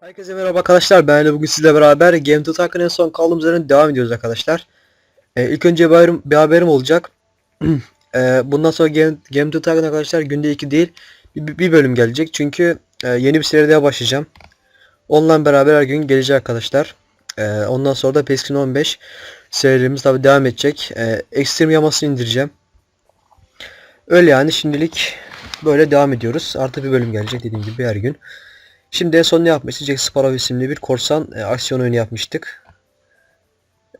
Herkese merhaba arkadaşlar. Ben de bugün sizle beraber Game to Talk'ın en son kaldığımız yerden devam ediyoruz arkadaşlar. Ee, ilk önce bir haberim, bir haberim olacak. Ee, bundan sonra Game, Game to Talk'ın arkadaşlar günde 2 değil bir, bir bölüm gelecek. Çünkü e, yeni bir seriye başlayacağım. Onunla beraber her gün gelecek arkadaşlar. Ee, ondan sonra da PES 15 serimiz tabi devam edecek. Ee, Extreme yamasını indireceğim. Öyle yani şimdilik böyle devam ediyoruz. Artı bir bölüm gelecek dediğim gibi her gün. Şimdi en son ne yapmıştık? Jack Sparrow isimli bir korsan e, aksiyon oyunu yapmıştık.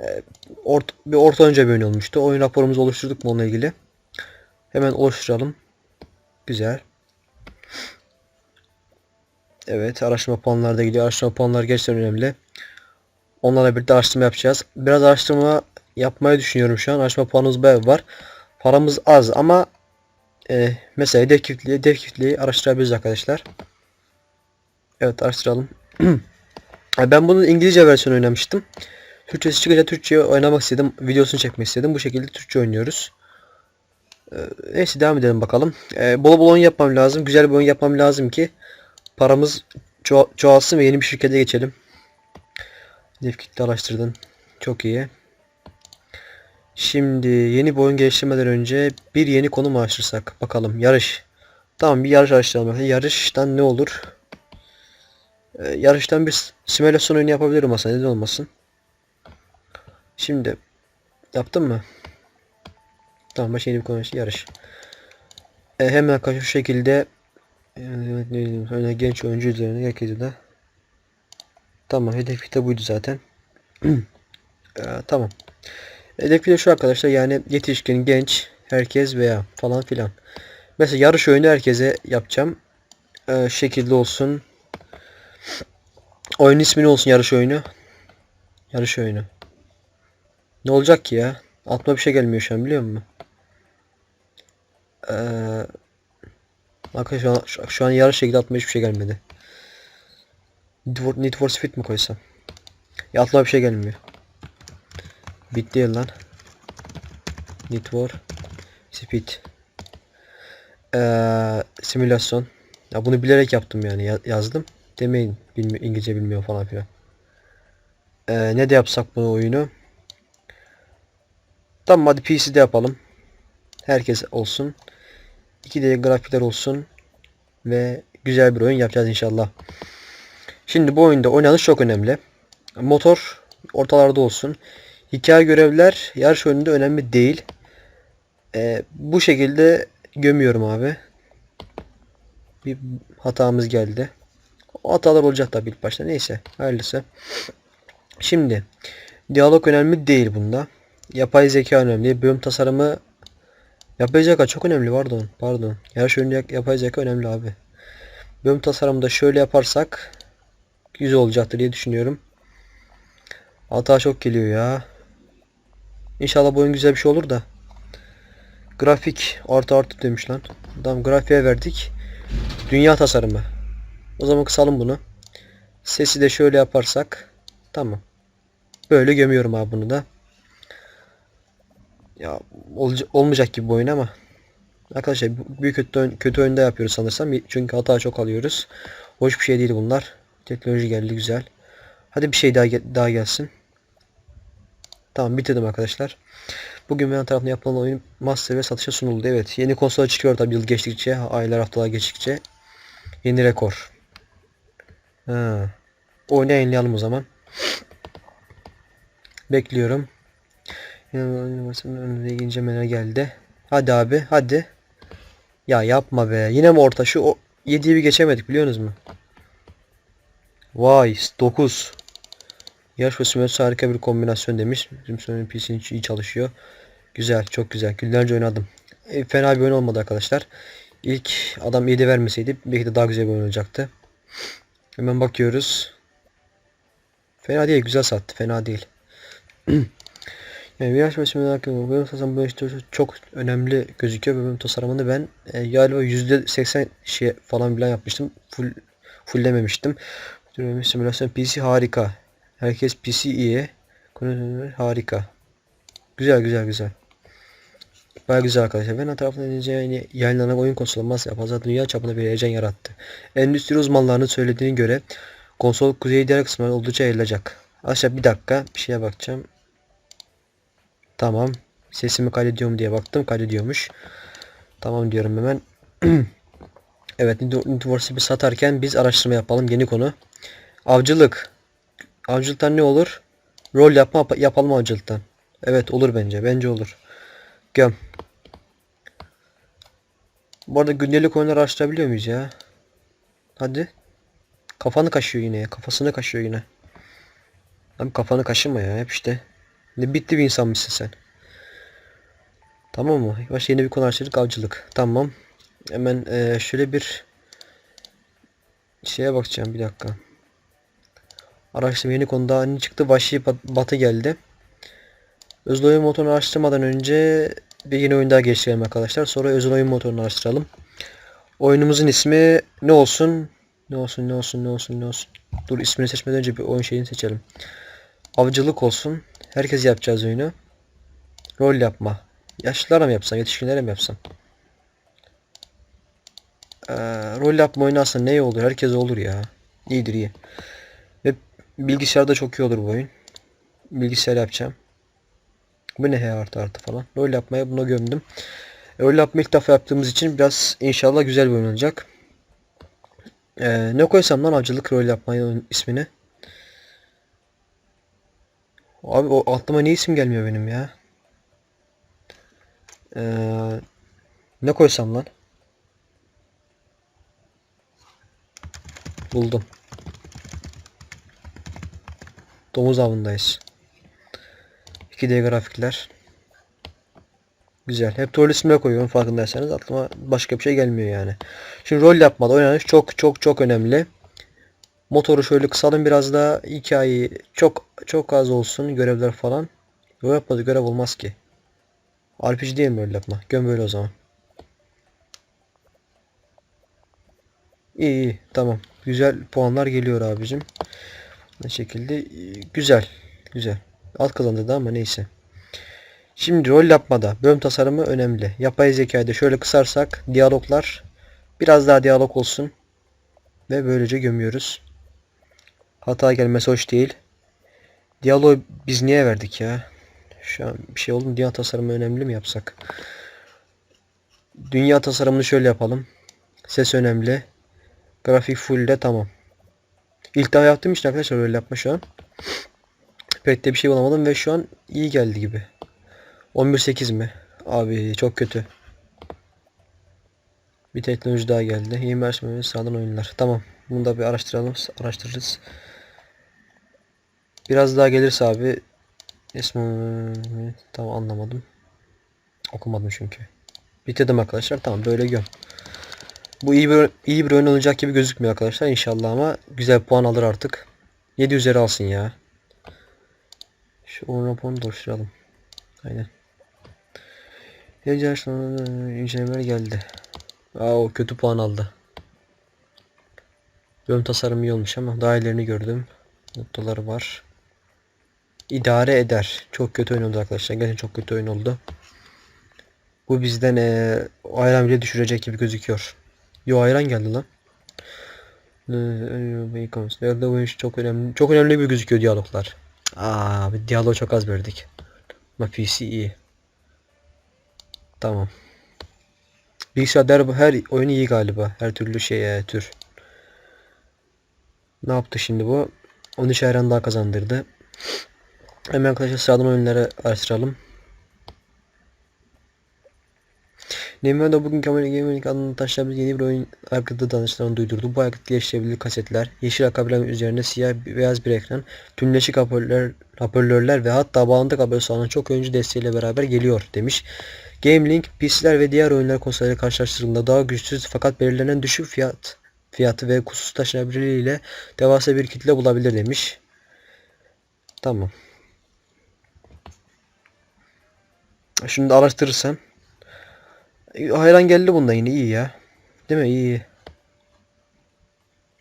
E, ort bir orta önce bir oyun olmuştu. Oyun raporumuzu oluşturduk mu onunla ilgili? Hemen oluşturalım. Güzel. Evet araştırma puanları da gidiyor. Araştırma puanları gerçekten önemli. Onlarla birlikte araştırma yapacağız. Biraz araştırma yapmayı düşünüyorum şu an. Araştırma puanımız bayağı var. Paramız az ama e, mesela hedef kitleliği, hedef kitleliği araştırabiliriz arkadaşlar. Evet araştıralım. ben bunun İngilizce versiyonu oynamıştım. Türkçesi çıkınca Türkçe oynamak istedim. Videosunu çekmek istedim. Bu şekilde Türkçe oynuyoruz. Ee, neyse devam edelim bakalım. Ee, bol bol oyun yapmam lazım. Güzel bir oyun yapmam lazım ki paramız ço çoğalsın ve yeni bir şirkete geçelim. Hedef araştırdın. Çok iyi. Şimdi yeni bir oyun geliştirmeden önce bir yeni konu mu araştırsak? Bakalım. Yarış. Tamam bir yarış araştıralım. Yarıştan ne olur? Ee, yarıştan bir simülasyon oyunu yapabilirim aslında neden olmasın. Şimdi yaptın mı? Tamam başka bir konu yarış. Ee, hemen şu şekilde e, öyle genç oyuncu üzerine herkese de Tamam hedef kitabı buydu zaten. ee, tamam. Hedef de şu arkadaşlar yani yetişkin, genç, herkes veya falan filan. Mesela yarış oyunu herkese yapacağım. Ee, şekilde olsun. Oyun ismi ne olsun yarış oyunu? Yarış oyunu. Ne olacak ki ya? Aklıma bir şey gelmiyor şu an biliyor musun? Ee, arkadaşlar şu şu an yarış şekilde aklıma hiçbir şey gelmedi. Need for, Need for Speed mi koysam? Ya aklıma bir şey gelmiyor. Bitti ya lan. Need for Speed. Ee, simülasyon. Ya bunu bilerek yaptım yani ya- yazdım. Demeyin bilmi İngilizce bilmiyor falan filan. Ee, ne de yapsak bunu oyunu? Tamam hadi PC'de yapalım. Herkes olsun. 2D grafikler olsun. Ve güzel bir oyun yapacağız inşallah. Şimdi bu oyunda oynanış çok önemli. Motor ortalarda olsun. Hikaye görevler yarış oyununda önemli değil. Ee, bu şekilde gömüyorum abi. Bir hatamız geldi. O hatalar olacak tabii ilk başta. Neyse. Hayırlısı. Şimdi. Diyalog önemli değil bunda. Yapay zeka önemli. Bölüm tasarımı Yapay zeka çok önemli pardon. Pardon. Yarış oyunu yapay zeka önemli abi. Bölüm tasarımında şöyle yaparsak güzel olacaktır diye düşünüyorum. Hata çok geliyor ya. İnşallah bu oyun güzel bir şey olur da. Grafik artı artı demiş lan. Tamam grafiğe verdik. Dünya tasarımı. O zaman kısalım bunu. Sesi de şöyle yaparsak. Tamam. Böyle gömüyorum abi bunu da. Ya olmayacak gibi bu oyun ama. Arkadaşlar büyük kötü, oyun- kötü oyunda yapıyoruz sanırsam. Çünkü hata çok alıyoruz. Hoş bir şey değil bunlar. Teknoloji geldi güzel. Hadi bir şey daha daha gelsin. Tamam bitirdim arkadaşlar. Bugün benim tarafından yapılan oyun master ve satışa sunuldu. Evet yeni konsola çıkıyor tabi yıl geçtikçe, aylar haftalar geçtikçe. Yeni rekor. Ha. Oyunu o zaman. Bekliyorum. Önünde incelemeler geldi. Hadi abi hadi. Ya yapma be. Yine mi orta? Şu o 7'yi bir geçemedik biliyorsunuz mu? Vay 9. Yarış ve simülasyon harika bir kombinasyon demiş. Bizim sonun PC'nin iyi çalışıyor. Güzel çok güzel. Günlerce oynadım. E, fena bir oyun olmadı arkadaşlar. İlk adam 7 vermeseydi belki de daha güzel bir oyun olacaktı. Hemen bakıyoruz. Fena değil güzel sattı fena değil. Yani ve simülasyon hakkında bölüm tasarımı bu işte çok önemli gözüküyor. Bölüm tasarımını ben e, galiba %80 şey falan bilen yapmıştım. Full fulllememiştim. Simülasyon PC harika. Herkes PC iyi. Harika. Güzel güzel güzel. Baya güzel arkadaşlar. Ben tarafından yani yayınlanan oyun konsolu masaya fazla dünya çapında bir heyecan yarattı. Endüstri uzmanlarının söylediğine göre Konsol kuzey diğer kısmı oldukça yayılacak. Aşağı bir dakika bir şeye bakacağım. Tamam. Sesimi kaydediyor mu diye baktım. Kaydediyormuş. Tamam diyorum hemen. evet Need for satarken biz araştırma yapalım. Yeni konu. Avcılık. Avcılıktan ne olur? Rol yapma yapalım avcılıktan. Evet olur bence. Bence olur. Göm. Bu arada gündelik oyunları araştırabiliyor muyuz ya? Hadi. Kafanı kaşıyor yine ya. Kafasını kaşıyor yine. Abi kafanı kaşıma ya. Hep işte. Ne bitti bir insanmışsın sen. Tamam mı? Başka yeni bir konu araştırdık. Avcılık. Tamam. Hemen eee, şöyle bir şeye bakacağım. Bir dakika. Araştırma yeni konuda ne çıktı? Vahşi Bat- Batı geldi. Özel oyun motorunu araştırmadan önce bir yeni oyun daha geçirelim arkadaşlar. Sonra özel oyun motorunu araştıralım. Oyunumuzun ismi ne olsun? Ne olsun ne olsun ne olsun ne olsun. Dur ismini seçmeden önce bir oyun şeyini seçelim. Avcılık olsun. Herkes yapacağız oyunu. Rol yapma. Yaşlılara mı yapsam, yetişkinlere mi yapsam? Ee, rol yapma oyunu aslında ne olur? Herkes olur ya. İyidir iyi. Ve bilgisayarda çok iyi olur bu oyun. Bilgisayar yapacağım. Bu ne H artı artı falan. Rol yapmaya buna gömdüm. Rol yapma ilk defa yaptığımız için biraz inşallah güzel bir olacak. Ee, ne koysam lan avcılık rol yapmayı ismini? Abi o aklıma ne isim gelmiyor benim ya. Ee, ne koysam lan? Buldum. Domuz avındayız. 2D grafikler. Güzel. Hep rol isimleri koyuyorum farkındaysanız aklıma başka bir şey gelmiyor yani. Şimdi rol yapmada oynanış çok çok çok önemli. Motoru şöyle kısalım biraz daha hikayeyi çok çok az olsun görevler falan. Rol yapmadı görev olmaz ki. RPG değil mi rol yapma? Göm böyle o zaman. İyi iyi tamam. Güzel puanlar geliyor abicim. Ne şekilde güzel. Güzel. Alt kazandı da ama neyse. Şimdi rol yapmada bölüm tasarımı önemli. Yapay zekayı da şöyle kısarsak diyaloglar biraz daha diyalog olsun. Ve böylece gömüyoruz. Hata gelmesi hoş değil. Diyaloğu biz niye verdik ya? Şu an bir şey oldu mu? Dünya tasarımı önemli mi yapsak? Dünya tasarımını şöyle yapalım. Ses önemli. Grafik full de tamam. İlk daha yaptığım için arkadaşlar öyle yapma şu an. Pek de bir şey bulamadım ve şu an iyi geldi gibi. 11.8 mi? Abi çok kötü. Bir teknoloji daha geldi. Yeni versiyon sağdan oyunlar. Tamam. Bunu da bir araştıralım. Araştırırız. Biraz daha gelirse abi ismi tamam anlamadım. Okumadım çünkü. Bitirdim arkadaşlar. Tamam böyle göm. Bu iyi bir iyi bir oyun olacak gibi gözükmüyor arkadaşlar inşallah ama güzel puan alır artık. 7 üzeri alsın ya. Şu oyun raporunu da oluşturalım. Aynen. Gece sonra incelemeler geldi. Aa o kötü puan aldı. Bölüm tasarımı iyi olmuş ama daha ilerini gördüm. Noktaları var. İdare eder. Çok kötü oyun oldu arkadaşlar. Gerçekten çok kötü oyun oldu. Bu bizden eee ayran bile düşürecek gibi gözüküyor. Yo ayran geldi lan. Nerede bu iş çok önemli. Çok önemli bir gözüküyor diyaloglar. Aa, bir diyalog çok az verdik. Ama PC iyi. Tamam. Bilgisayarlar bu her oyun iyi galiba. Her türlü şeye tür. Ne yaptı şimdi bu? 13 ayran daha kazandırdı. Hemen arkadaşlar sıradan oyunları araştıralım. Nvidia bugün Camera Gaming adını taşıyabilen yeni bir oyun hakkında danışılan duyurdu. Bu hakkında geliştirilebilir kasetler, yeşil akabilen üzerine siyah beyaz bir ekran, tümleşik hoparlör, hoparlörler ve hatta bağlantı kablosu sağlanan çok oyuncu desteğiyle beraber geliyor demiş. GameLink, PC'ler ve diğer oyunlar konsolları karşılaştırıldığında daha güçsüz fakat belirlenen düşük fiyat fiyatı ve kusursuz taşınabilirliği ile devasa bir kitle bulabilir demiş. Tamam. Şimdi araştırırsam Hayran geldi bunda yine iyi ya. Değil mi? İyi.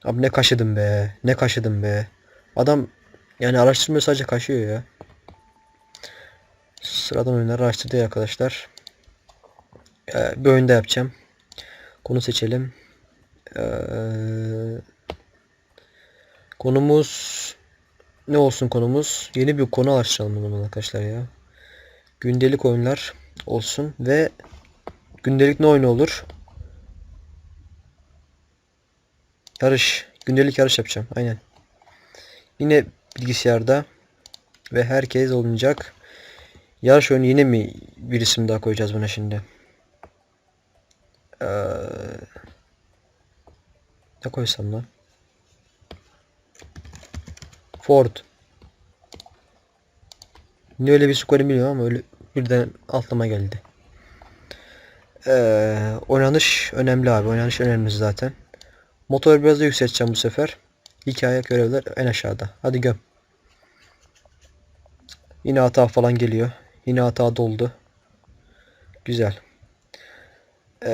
Abi ne kaşıdım be. Ne kaşıdım be. Adam yani araştırmıyor sadece kaşıyor ya. Sıradan oyunları araştırdı arkadaşlar. Ee, bir oyunda yapacağım. Konu seçelim. Ee, Konumuz ne olsun konumuz? Yeni bir konu açalım o arkadaşlar ya. Gündelik oyunlar olsun ve gündelik ne oyunu olur? Yarış. Gündelik yarış yapacağım. Aynen. Yine bilgisayarda ve herkes olmayacak. Yarış oyunu yine mi bir isim daha koyacağız buna şimdi? Ee, ne koysam lan? Ford. Ne öyle bir skor bilmiyorum ama öyle birden aklıma geldi. Ee, oynanış önemli abi. Oynanış önemli zaten. Motoru biraz da yükselteceğim bu sefer. Hikaye görevler en aşağıda. Hadi göm. Yine hata falan geliyor. Yine hata doldu. Güzel. Ee,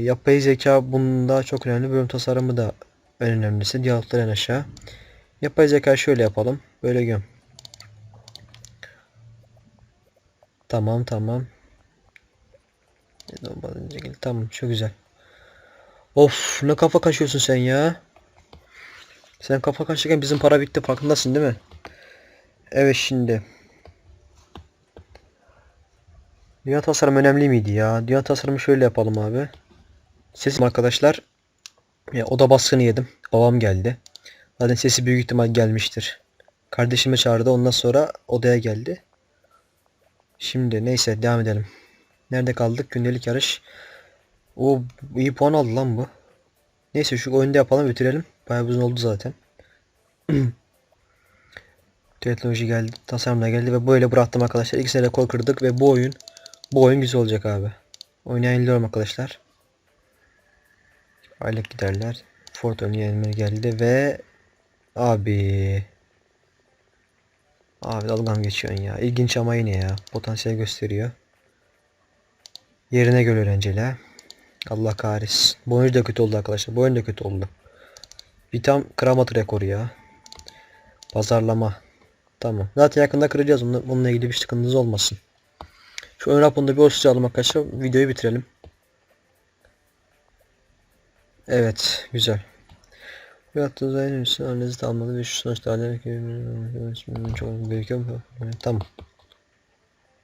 yapay zeka bunda çok önemli. Bölüm tasarımı da en önemlisi. Diyaloglar en aşağı. Yapay zeka şöyle yapalım. Böyle göm. Tamam tamam. Tamam çok güzel. Of ne kafa kaşıyorsun sen ya. Sen kafa kaşırken bizim para bitti farkındasın değil mi? Evet şimdi. Dünya tasarım önemli miydi ya? Dünya tasarımı şöyle yapalım abi. Sesim arkadaşlar. Ya, oda baskını yedim. Babam geldi. Zaten sesi büyük ihtimal gelmiştir. Kardeşimi çağırdı. Ondan sonra odaya geldi. Şimdi neyse devam edelim. Nerede kaldık? Gündelik yarış. O iyi puan aldı lan bu. Neyse şu oyunda yapalım bitirelim. Bayağı uzun oldu zaten. Teknoloji geldi, tasarım da geldi ve böyle bıraktım arkadaşlar. İkisine de rekor kırdık ve bu oyun bu oyun güzel olacak abi. Oynayan yeniliyorum arkadaşlar. Aylık giderler. Ford oynayan geldi ve abi Abi dalgam geçiyorsun ya. İlginç ama yine ya. Potansiyel gösteriyor. Yerine göre öğrenciler. Allah kahretsin. Bu oyuncu da kötü oldu arkadaşlar. Bu oyun da kötü oldu. Bir tam kıramadı rekoru ya. Pazarlama. Tamam. Zaten yakında kıracağız. Onunla, bununla ilgili bir sıkıntınız olmasın. Şu ön raporunda bir olsun alalım arkadaşlar. Videoyu bitirelim. Evet. Güzel. Bu yaptığı zaten üstüne analizi de ve şu sonuçta çok gerekiyor mu? Tamam.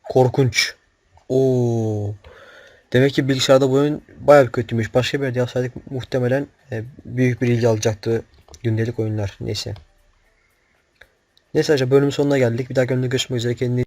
Korkunç. Oo. Demek ki bilgisayarda bu oyun bayağı kötüymüş. Başka bir yerde yapsaydık muhtemelen e, büyük bir ilgi alacaktı gündelik oyunlar. Neyse. Neyse arkadaşlar bölümün sonuna geldik. Bir daha görüşmek üzere. Kendinize